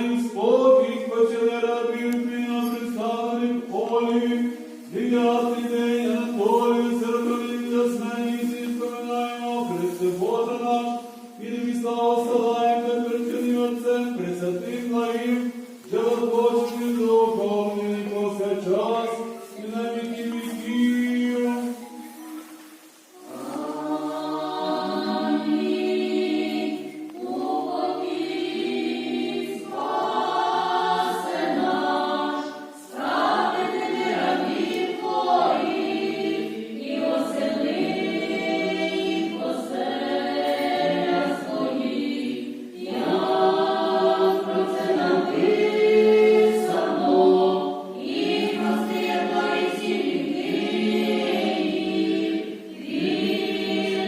твоїм спокій, на представлених полі, дев'ятий день на полі, сорокові яснені всі споминаємо, Христе Боже наш, від міста осилаємо та причинив отцем, присятих лаїв, час.